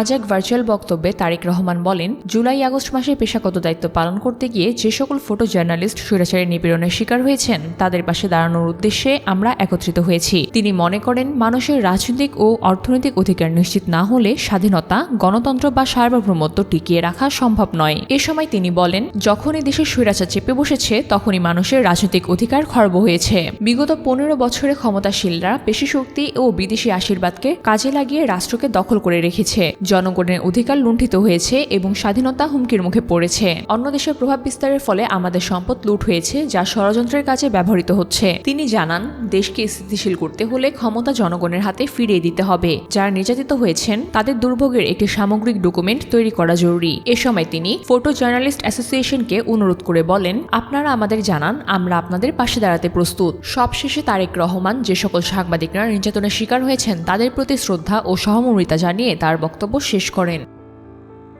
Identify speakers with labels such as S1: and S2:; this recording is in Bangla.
S1: আজ এক ভার্চুয়াল বক্তব্যে তারেক রহমান বলেন, জুলাই আগস্ট মাসে পেশাগত দায়িত্ব পালন করতে গিয়ে যে সকল ফটো জার্নালিস্ট স্বৈরাচারের নিপীড়নের শিকার হয়েছেন, তাদের পাশে দাঁড়ানোর উদ্দেশ্যে আমরা একত্রিত হয়েছি। তিনি মনে করেন, মানুষের রাজনৈতিক ও অর্থনৈতিক অধিকার নিশ্চিত না হলে স্বাধীনতা, গণতন্ত্র বা সার্বভৌমত্ব টিকিয়ে রাখা সম্ভব নয়। এ সময় তিনি বলেন, যখনই দেশের স্বৈরাচার চেপে বসেছে, তখনই মানুষের রাজনৈতিক অধিকার খর্ব হয়েছে। বিগত পনেরো বছরে ক্ষমতাশীলরা পেশি শক্তি ও বিদেশি আশীর্বাদকে কাজে লাগিয়ে রাষ্ট্রকে দখল করে রেখেছে। জনগণের অধিকার লুণ্ঠিত হয়েছে এবং স্বাধীনতা হুমকির মুখে পড়েছে। অন্য দেশের প্রভাব বিস্তারের ফলে আমাদের সম্পদ লুট হয়েছে, যা ষড়যন্ত্রের কাজে ব্যবহৃত হচ্ছে। তিনি জানান, দেশকে স্থিতিশীল করতে হলে ক্ষমতা জনগণের হাতে ফিরিয়ে দিতে হবে। যারা নির্যাতিত হয়েছেন, তাদের দুর্ভোগের একটি সামগ্রিক ডকুমেন্ট তৈরি করা জরুরি। এ সময় তিনি ফটো জার্নালিস্ট অ্যাসোসিয়েশনকে অনুরোধ করে বলেন, আপনারা আমাদের জানান, আমরা আপনাদের পাশে দাঁড়াতে প্রস্তুত। সবশেষে তারেক রহমান যে সকল সাংবাদিকরা নির্যাতনের শিকার হয়েছেন, তাদের প্রতি শ্রদ্ধা ও সহমর্মিতা জানিয়ে তার বক্তব্য শেষ করেন।